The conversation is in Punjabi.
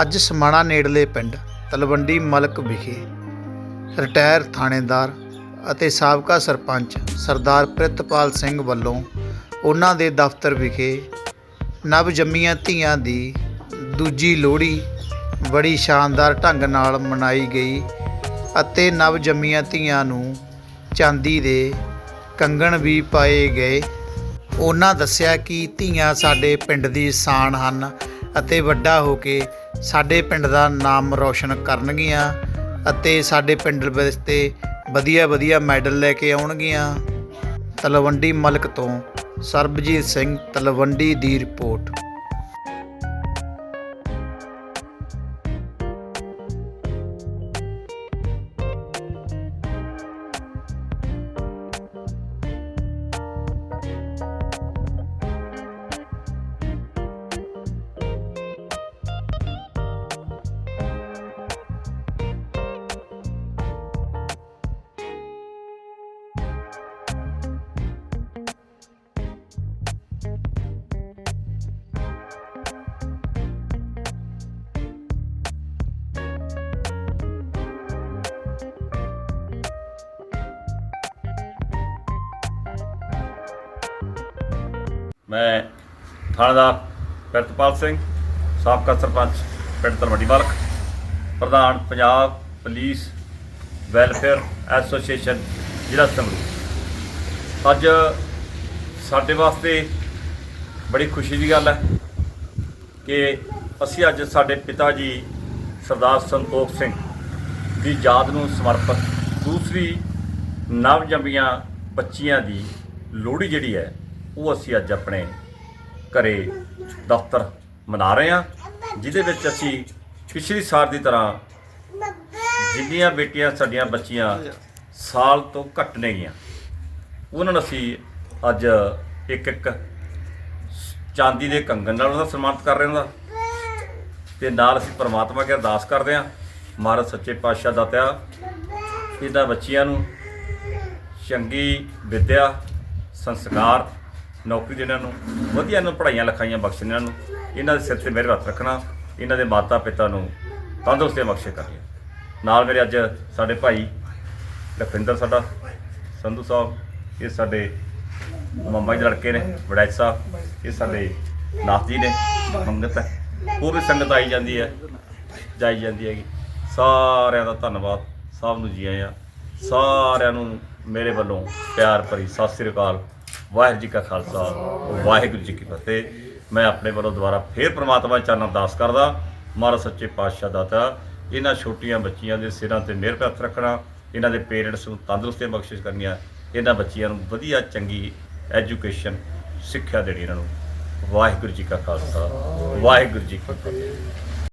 ਅੱਜ ਸਮਾਣਾ ਨੇੜਲੇ ਪਿੰਡ ਤਲਵੰਡੀ ਮਲਕ ਵਿਖੇ ਰਿਟਾਇਰ ਥਾਣੇਦਾਰ ਅਤੇ ਸਾਬਕਾ ਸਰਪੰਚ ਸਰਦਾਰ ਪ੍ਰਿਤਪਾਲ ਸਿੰਘ ਵੱਲੋਂ ਉਹਨਾਂ ਦੇ ਦਫ਼ਤਰ ਵਿਖੇ ਨਵ ਜੰਮੀਆਂ ਧੀਆਂ ਦੀ ਦੂਜੀ ਲੋਹੜੀ ਬੜੀ ਸ਼ਾਨਦਾਰ ਢੰਗ ਨਾਲ ਮਨਾਈ ਗਈ ਅਤੇ ਨਵ ਜੰਮੀਆਂ ਧੀਆਂ ਨੂੰ ਚਾਂਦੀ ਦੇ ਕੰਗਣ ਵੀ ਪਾਏ ਗਏ। ਉਹਨਾਂ ਦੱਸਿਆ ਕਿ ਧੀਆਂ ਸਾਡੇ ਪਿੰਡ ਦੀ ਸ਼ਾਨ ਹਨ ਅਤੇ ਵੱਡਾ ਹੋ ਕੇ ਸਾਡੇ ਪਿੰਡ ਦਾ ਨਾਮ ਰੌਸ਼ਨ ਕਰਨਗੀਆਂ ਅਤੇ ਸਾਡੇ ਪਿੰਡ ਵਾਸਤੇ ਵਧੀਆ ਵਧੀਆ ਮੈਡਲ ਲੈ ਕੇ ਆਉਣਗੀਆਂ। ਤਲਵੰਡੀ ਮਲਕ ਤੋਂ ਸਰਬਜੀਤ ਸਿੰਘ ਤਲਵੰਡੀ ਦੀ ਰਿਪੋਰਟ। ਮੈਂ ਥਾਣੇਦਾਰ ਪ੍ਰਿਤਪਾਲ ਸਿੰਘ, ਸਾਬਕਾ ਸਰਪੰਚ ਪਿੰਡ ਤਲਵੰਡੀ ਮਲਕ, ਪ੍ਰਧਾਨ ਪੰਜਾਬ ਪੁਲਿਸ ਵੈਲਫੇਅਰ ਐਸੋਸੀਏਸ਼ਨ, ਜ਼ਿਲ੍ਹਾ ਸੰਗਰੂਰ। ਅੱਜ ਸਾਡੇ ਵਾਸਤੇ ਬੜੀ ਖੁਸ਼ੀ ਦੀ ਗੱਲ ਹੈ ਕਿ ਅਸੀਂ ਅੱਜ ਸਾਡੇ ਪਿਤਾ ਜੀ ਸਰਦਾਰ ਸੰਤੋਖ ਸਿੰਘ ਦੀ ਯਾਦ ਨੂੰ ਸਮਰਪਿਤ ਦੂਸਰੀ ਨਵ ਜੰਮੀਆਂ ਬੱਚੀਆਂ ਦੀ ਲੋਹੜੀ ਜਿਹੜੀ ਹੈ ਉਹ ਅਸੀਂ ਅੱਜ ਆਪਣੇ ਘਰੇ ਦਫ਼ਤਰ ਮਨਾ ਰਹੇ ਹਾਂ, ਜਿਹਦੇ ਵਿੱਚ ਅਸੀਂ ਪਿਛਲੀ ਸਾਲ ਦੀ ਤਰ੍ਹਾਂ ਜਿੰਨੀਆਂ ਬੇਟੀਆਂ ਸਾਡੀਆਂ ਬੱਚੀਆਂ ਸਾਲ ਤੋਂ ਘੱਟ ਨੇਗੀਆਂ ਉਹਨਾਂ ਨੂੰ ਅਸੀਂ ਅੱਜ ਇੱਕ ਇੱਕ ਚਾਂਦੀ ਦੇ ਕੰਗਣ ਨਾਲ ਉਹਦਾ ਸਨਮਾਨਿਤ ਕਰ ਰਹੇ ਹਾਂ ਤੇ ਨਾਲ ਅਸੀਂ ਪ੍ਰਮਾਤਮਾ ਅੱਗੇ ਅਰਦਾਸ ਕਰਦੇ ਹਾਂ, ਮਹਾਰਾਜ ਸੱਚੇ ਪਾਤਸ਼ਾਹ ਦਾਤਿਆ ਇਹਨਾਂ ਬੱਚੀਆਂ ਨੂੰ ਚੰਗੀ ਵਿੱਦਿਆ, ਸੰਸਕਾਰ ਨੌਕਰੀ ਦੇਣਾ ਨੂੰ, ਵਧੀਆ ਇਹਨਾਂ ਨੂੰ ਪੜ੍ਹਾਈਆਂ ਲਿਖਾਈਆਂ ਬਖਸ਼ਣ ਇਹਨਾਂ ਨੂੰ, ਇਹਨਾਂ ਦੇ ਸਿਰ ਤੇ ਮੇਰੇ ਹੱਥ ਰੱਖਣਾ, ਇਹਨਾਂ ਦੇ ਮਾਤਾ ਪਿਤਾ ਨੂੰ ਤੰਦਰੁਸਤੀ ਬਖਸ਼ੇ ਕਰੀਏ ਨਾਲ ਮੇਰੇ ਅੱਜ ਸਾਡੇ ਭਾਈ ਲਖਵਿੰਦਰ ਸਾਡਾ, ਸੰਧੂ ਸਾਹਿਬ, ਇਹ ਸਾਡੇ ਮੰਮਾ ਜੀ ਲੜਕੇ ਨੇ, ਵੜੈਚ ਸਾਹਿਬ, ਇਹ ਸਾਡੇ ਨਾਥ ਜੀ ਨੇ, ਮੰਗਤ ਹੈ। ਪੂਰੀ ਸੰਗਤ ਆਈ ਜਾਂਦੀ ਹੈ, ਜਾਈ ਜਾਂਦੀ ਹੈਗੀ। ਸਾਰਿਆਂ ਦਾ ਧੰਨਵਾਦ, ਸਭ ਨੂੰ ਜੀ ਆਇਆਂ। ਸਾਰਿਆਂ ਨੂੰ ਮੇਰੇ ਵੱਲੋਂ ਪਿਆਰ ਭਰੀ ਸਤਿ ਸ੍ਰੀ ਅਕਾਲ। ਵਾਹਿਗੁਰੂ ਜੀ ਕਾ ਖਾਲਸਾ, ਵਾਹਿਗੁਰੂ ਜੀ ਕੀ ਫਤਿਹ। ਮੈਂ ਆਪਣੇ ਵੱਲੋਂ ਦੁਬਾਰਾ ਫੇਰ ਪ੍ਰਮਾਤਮਾ ਚਰਨ ਅਰਦਾਸ ਕਰਦਾ। ਮਹਾਰਾਜ ਸੱਚੇ ਪਾਤਸ਼ਾਹ ਦਾਤਾ, ਇਹਨਾਂ ਛੋਟੀਆਂ ਬੱਚੀਆਂ ਦੇ ਸਿਰਾਂ ਤੇ ਮਿਹਰ ਹੱਥ ਰੱਖਣਾ, ਇਹਨਾਂ ਦੇ ਪੇਰੈਂਟਸ ਨੂੰ ਤੰਦਰੁਸਤੀ ਬਖਸ਼ਿਸ਼ ਕਰਨੀਆਂ ਇਹਨਾਂ ਬੱਚੀਆਂ ਨੂੰ ਵਧੀਆ ਚੰਗੀ ਐਜੂਕੇਸ਼ਨ, ਸਿੱਖਿਆ ਦੇਣੀ ਇਹਨਾਂ ਨੂੰ। ਵਾਹਿਗੁਰੂ ਜੀ ਕਾ ਖਾਲਸਾ, ਵਾਹਿਗੁਰੂ ਜੀ ਕੀ ਫਤਿਹ।